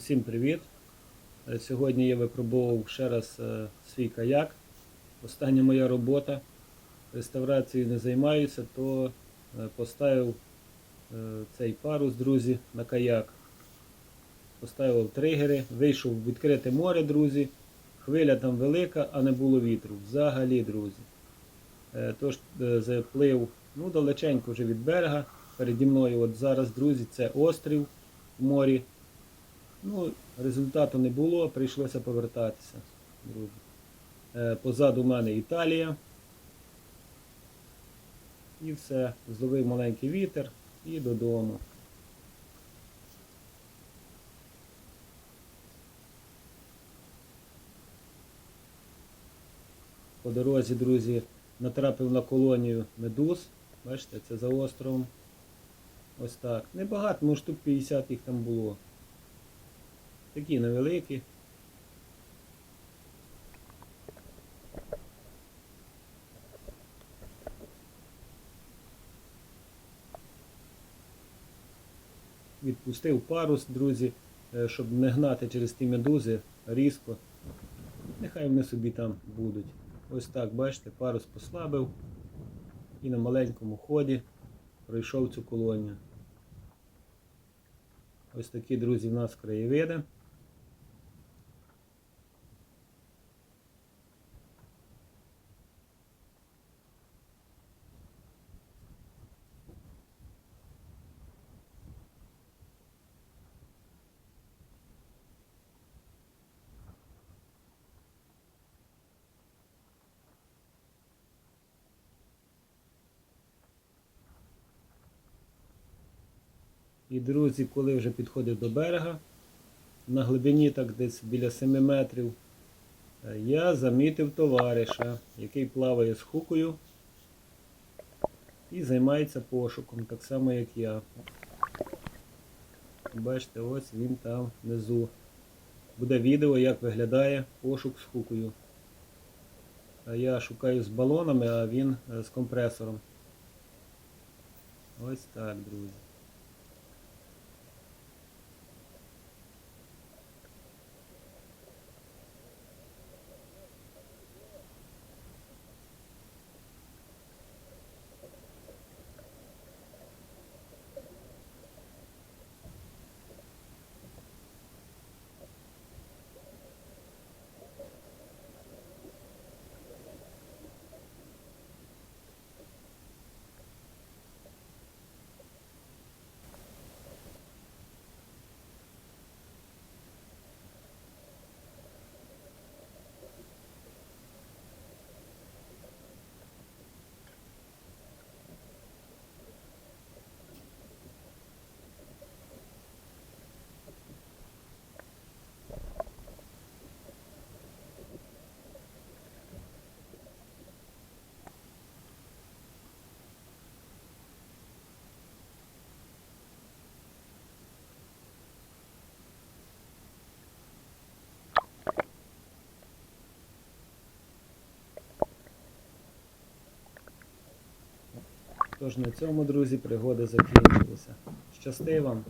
Усім привіт! Е, Сьогодні я випробував ще раз е, свій каяк. Остання моя робота. Реставрацією не займаюся, то е, поставив цей парус, друзі, на каяк. Поставив тригери, вийшов в відкрите море, друзі. Хвиля там велика, а не було вітру. Взагалі, друзі. Тож заплив ну, далеченько вже від берега. Переді мною от зараз, друзі, це острів в морі. Ну, результату не було, прийшлося повертатися, друзі. Е, Позаду мене Італія. І все. Зловив маленький вітер і додому. По дорозі, друзі, натрапив на колонію медуз. Бачите, це за островом. Ось так. Небагато, ну штук 50 їх там було. Такі невеликі. Відпустив парус, друзі, е, щоб не гнати через ті медузи різко. Нехай вони собі там будуть. Ось так, бачите, парус послабив і на маленькому ході пройшов цю колонію. Ось такі, друзі, в нас краєвиди. І друзі, коли вже підходив до берега, на глибині так десь біля 7 метрів, я замітив товариша, який плаває з хукою і займається пошуком, так само як я. Бачите, ось він там внизу. Буде відео, як виглядає пошук з хукою. Я шукаю з балонами, а він е, з компресором. Ось так, друзі. Тож на цьому, друзі, пригоди закінчилися. Щасти вам!